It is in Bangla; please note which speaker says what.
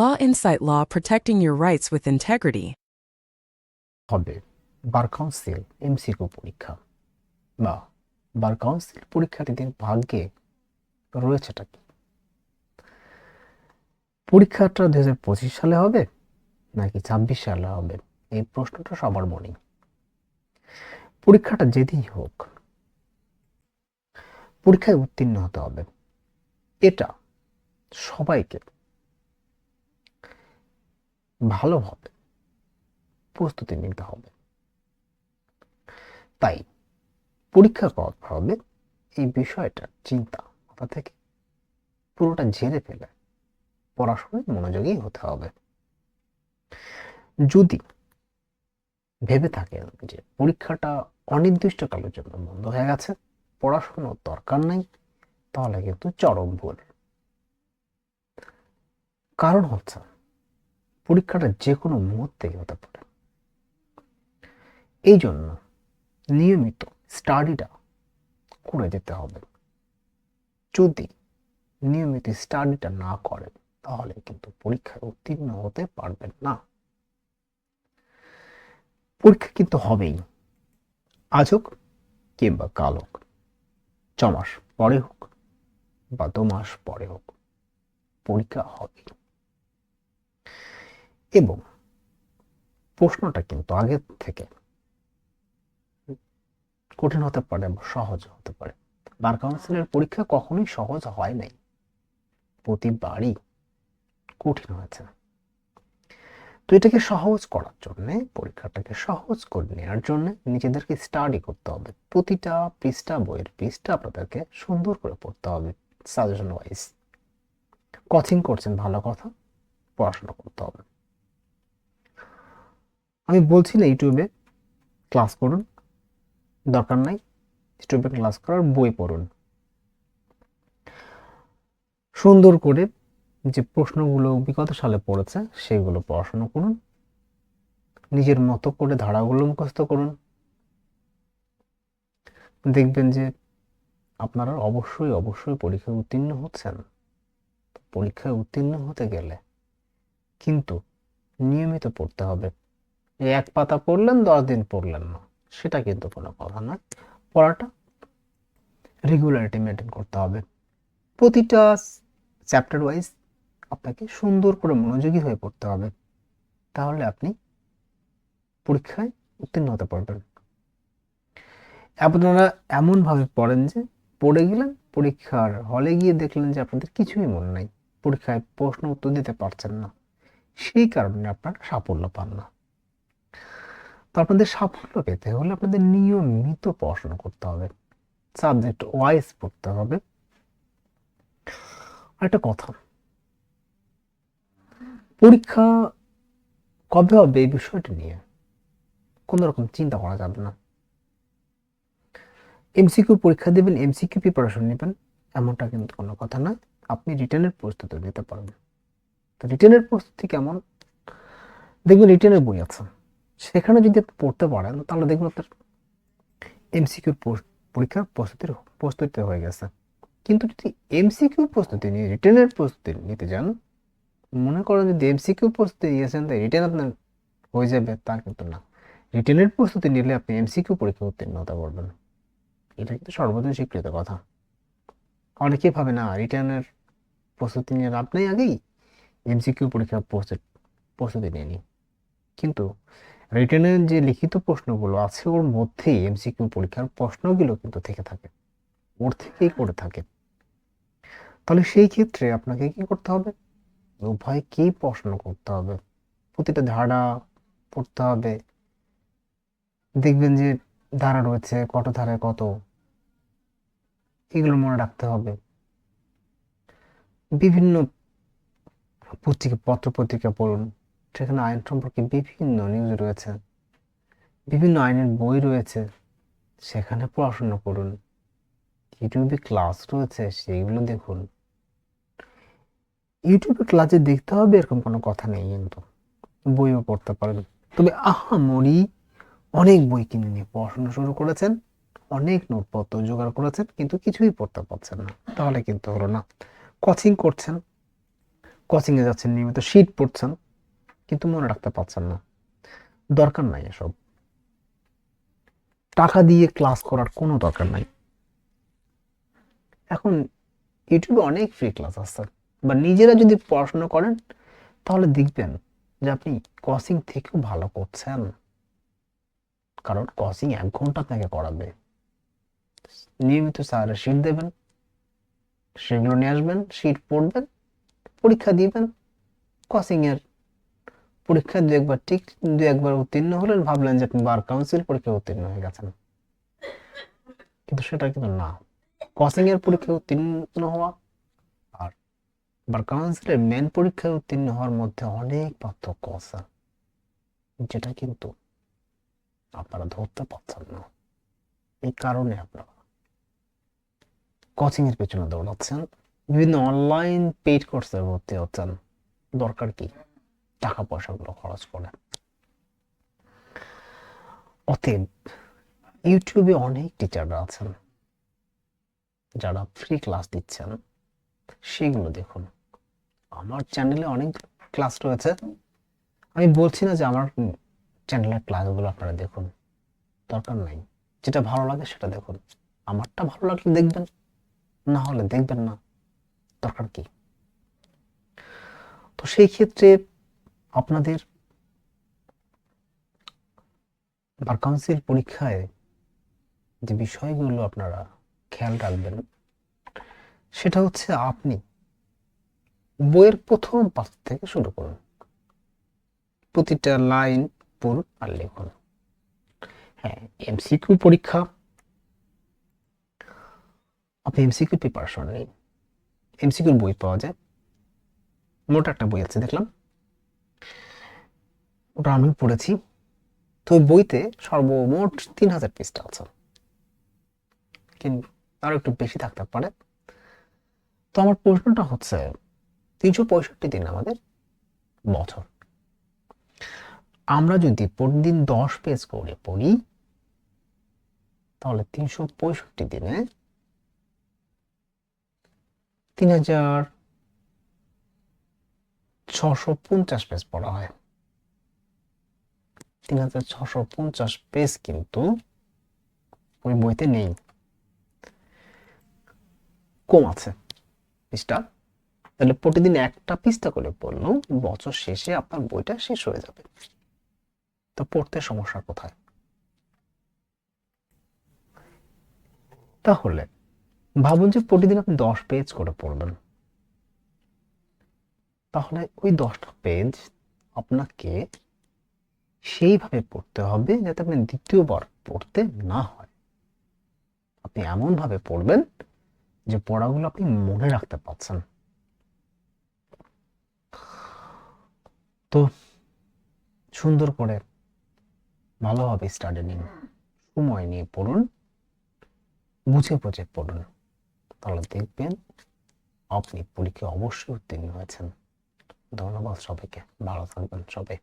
Speaker 1: Law Insight Law protecting your rights with integrity.
Speaker 2: হবে বার কাউন্সিল এমসিকিউ পরীক্ষা বা বার কাউন্সিল পরীক্ষার্থীদের ভাগ্যে রয়েছেটা কি পরীক্ষাটা দু পঁচিশ সালে হবে নাকি ছাব্বিশ সালে হবে এই প্রশ্নটা সবার মনেই পরীক্ষাটা যেদিনই হোক পরীক্ষায় উত্তীর্ণ হতে হবে এটা সবাইকে ভালোভাবে প্রস্তুতি নিতে হবে। তাই পরীক্ষা করতে হবে এই বিষয়টা, চিন্তা মাথা থেকে পুরোটা ঝেড়ে ফেলে পড়াশোনায় মনোযোগী হতে হবে। যদি ভেবে থাকেন যে পরীক্ষাটা অনির্দিষ্টকালের জন্য বন্ধ হয়ে গেছে, পড়াশোনার দরকার নাই, তাহলে কিন্তু চরম ভুল। কারণ হচ্ছে পরীক্ষাটা যে কোনো মুহূর্তেই হতে পারে এই জন্য নিয়মিত স্টাডিটা করে যেতে হবে। যদি নিয়মিত স্টাডিটা না করেন, তাহলে কিন্তু পরীক্ষায় উত্তীর্ণ হতে পারবেন না। পরীক্ষা কিন্তু হবেই। আজ হোক কিংবা কাল হোক, ছ মাস পরে হোক বা দু মাস পরে হোক, পরীক্ষা হবেই। এবং প্রশ্নটা কিন্তু আগের থেকে কঠিন হতে পারে সহজ হতে পারে। বার কাউন্সিলের পরীক্ষা কখনোই সহজ হয় নাই। প্রতিবারই কঠিন হয়েছে। তো এটাকে সহজ করার জন্য, পরীক্ষাটাকে সহজ করে নেওয়ার জন্য নিজেদেরকে স্টাডি করতে হবে। প্রতিটা পৃষ্ঠা, বইয়ের পৃষ্ঠা আপনাদেরকে সুন্দর করে পড়তে হবে সাজেশন ওয়াইজ কোচিং করছেন, ভালো কথা, পড়াশোনা করতে হবে। আমি বলছি না ইউটিউবে ক্লাস করুন, দরকার নাই, ইউটিউবে ক্লাস করার বই পড়ুন। সুন্দর করে যে প্রশ্নগুলো বিগত সালে পড়েছে, সেগুলো পড়াশোনা করুন। নিজের মতো করে ধারাগুলো মুখস্থ করুন। দেখবেন যে আপনারা অবশ্যই অবশ্যই পরীক্ষায় উত্তীর্ণ হচ্ছেন। পরীক্ষায় উত্তীর্ণ হতে গেলে কিন্তু নিয়মিত পড়তে হবে। এই এক পাতা পড়লেন, দশ দিন পড়লেন না। সেটা কিন্তু কোনো কথা নয় পড়াটা রেগুলারিটি মেনটেন করতে হবে। প্রতিটা চ্যাপ্টার ওয়াইজ আপনাকে সুন্দর করে মনোযোগী হয়ে পড়তে হবে। তাহলে আপনি পরীক্ষায় উত্তীর্ণ হতে পারবেন। আপনারা এমনভাবে পড়েন যে পড়ে গেলেন, পরীক্ষার হলে গিয়ে দেখলেন যে আপনাদের কিছুই মনে নাই। পরীক্ষায় প্রশ্ন উত্তর দিতে পারছেন না। সেই কারণে আপনারা সাফল্য পান না। তো আপনাদের সাফল্য পেতে হলে আপনাদের নিয়মিত পড়াশোনা করতে হবে। সাবজেক্ট ওয়াইজ পড়তে হবে। আর একটা কথা। পরীক্ষা কবে হবে এই বিষয়টা নিয়ে কোনো রকম চিন্তা করা যাবে না। এমসিকিউ পরীক্ষা দেবেন এমসিকিউ প্রিপারেশন নেবেন, এমনটা কিন্তু কোনো কথা না। আপনি রিটার্নের প্রস্তুতি নিতে পারবেন। তো রিটার্নের প্রস্তুতি কেমন? দেখবেন রিটার্নের বই আছে। সেখানে যদি পড়তে পারেন, তাহলে দেখবেন আপনার এমসিকিউর পরীক্ষার প্রস্তুতির প্রস্তুতি হয়ে গেছে। কিন্তু যদি এমসিকিউ প্রস্তুতি নিয়ে রিটার্নের প্রস্তুতি নিতে যান, মনে করেন যদি এমসিকিউ প্রস্তুতি নিয়েছেন তাই রিটার্ন আপনার হয়ে যাবে, তা কিন্তু না। রিটার্নের প্রস্তুতি নিলে আপনি এমসিকিউ পরীক্ষা উত্তীর্ণ হতে পারবেন। এটা কিন্তু সর্বজন স্বীকৃত কথা। অনেকেই ভাবে, না রিটার্নের প্রস্তুতি নিয়ে লাভ নেই আগেই এমসিকিউ পরীক্ষার প্রস্তুতি নিয়ে নিই। কিন্তু রিটার্নের যে লিখিত প্রশ্নগুলো আছে, ওর মধ্যেই এমসিকিউ পরীক্ষার প্রশ্নগুলো কিন্তু থেকে থাকে। ওর থেকেই করে থাকে। তাহলে সেই ক্ষেত্রে আপনাকে কি করতে হবে? উভয়কেই প্রশ্ন করতে হবে? প্রতিটা ধারা পড়তে হবে। দেখবেন যে ধারা রয়েছে, কত ধারায় কত? এগুলো মনে রাখতে হবে। বিভিন্ন পত্রিকা, পত্র পত্রিকা পড়ুন। সেখানে আইন সম্পর্কে বিভিন্ন নিউজ রয়েছে। বিভিন্ন আইনের বই রয়েছে। সেখানে পড়াশোনা করুন। ইউটিউবে ক্লাস রয়েছে, সেইগুলো দেখুন। ইউটিউবে ক্লাসে দেখতে হবে, এরকম কোনো কথা নেই কিন্তু। বইও পড়তে পারেন। তবে আহামরি অনেক বই কিনে নিয়ে পড়াশোনা শুরু করেছেন, অনেক নোটপত্র জোগাড় করেছেন, কিন্তু কিছুই পড়তে পারছেন না। তাহলে কিন্তু হলো না। কোচিং করছেন কোচিংয়ে যাচ্ছেন, নিয়মিত শীট পড়ছেন। কিন্তু মনে রাখতে পারছেন না। দরকার নাই এসব। টাকা দিয়ে ক্লাস করার কোনো দরকার নাই। এখন ইউটিউবে অনেক ফ্রি ক্লাস আছে। বা নিজেরা যদি পড়াশোনা করেন, তাহলে দেখবেন যে আপনি কোচিং থেকেও ভালো করছেন। কারণ কসিং এক ঘণ্টা আপনাকে করাবে। নিয়মিত স্যারের শিট দেবেন, সেগুলো নিয়ে আসবেন শিট পড়বেন, পরীক্ষা দিবেন কোচিং এর পরীক্ষা দু একবার, ঠিক দু একবার উত্তীর্ণ হলেন ভাবলেন যে আপনি বার কাউন্সিল পরীক্ষায় উত্তীর্ণ হয়ে গেছেন। কিন্তু সেটা কিন্তু না। কোচিং এর পরীক্ষায় উত্তীর্ণ হওয়া আর বার কাউন্সিলের মেন পরীক্ষায় উত্তীর্ণ হওয়ার মধ্যে অনেক পার্থক্য আছে, যেটা কিন্তু আপনারা ধরতে পারছেন না। এই কারণে আপনারা কোচিং এর পেছনে দৌড়াচ্ছেন। বিভিন্ন অনলাইন পেইড কোর্সে ভর্তি হচ্ছেন। দরকার কি? টাকা পয়সাগুলো খরচ করে। অতএব ইউটিউবে অনেক টিচাররা আছেন। যারা ফ্রি ক্লাস দিচ্ছেন, সেগুলো দেখুন। আমার চ্যানেলে অনেক ক্লাস রয়েছে। আমি বলছি না যে আমার চ্যানেলের ক্লাসগুলো আপনারা দেখুন। দরকার নাই। যেটা ভালো লাগে সেটা দেখুন। আমারটা ভালো লাগলে দেখবেন, না হলে দেখবেন না। দরকার কি? তো সেই ক্ষেত্রে আপনাদের বার কাউন্সিল পরীক্ষায় যে বিষয়গুলো আপনারা খেয়াল রাখবেন, সেটা হচ্ছে আপনি বইয়ের প্রথম পাঠ থেকে শুরু করুন। প্রতিটা লাইন পড়ুন আর লিখুন। হ্যাঁ এমসিকিউ পরীক্ষা। আপনি এমসিকিউ প্রিপারেশন নেই এমসিকিউর বই পাওয়া যায়। মোটা একটা বই আছে, দেখলাম। ওটা আমি পড়েছি। তো ওই বইতে সর্বমোট তিন হাজার পৃষ্ঠা আছে। কিন্তু আরও একটু বেশি থাকতে পারে। তো আমার প্রশ্নটা হচ্ছে, তিনশো পঁয়ষট্টি দিন আমাদের বছর। আমরা যদি প্রতিদিন দশ পেজ করে পড়ি, তাহলে তিনশো পঁয়ষট্টি দিনে তিন হাজার ছশো পঞ্চাশ পেজ পড়া হয়। তিন হাজার পেজ কিন্তু ওই বইতে নেই। কম আছে পৃষ্ঠা তাহলে প্রতিদিন একটা পৃষ্ঠা করে পড়লেও বছর শেষে আপনার বইটা শেষ হয়ে যাবে। তো পড়তে সমস্যা কোথায়? তাহলে ভাবুন যে প্রতিদিন আপনি দশ পেজ করে পড়বেন। তাহলে ওই দশটা পেজ আপনাকে সেইভাবে পড়তে হবে যাতে আপনি দ্বিতীয়বার পড়তে না হয়। আপনি এমনভাবে পড়বেন যে পড়াগুলো আপনি মনে রাখতে পারছেন। তো সুন্দর করে ভালোভাবে স্টাডি নিন, সময় নিয়ে পড়ুন, বুঝে বুঝে পড়ুন। তাহলে দেখবেন আপনি পরীক্ষায় অবশ্যই উত্তীর্ণ হয়েছেন। ধন্যবাদ সবাইকে, ভালো থাকবেন সবাই।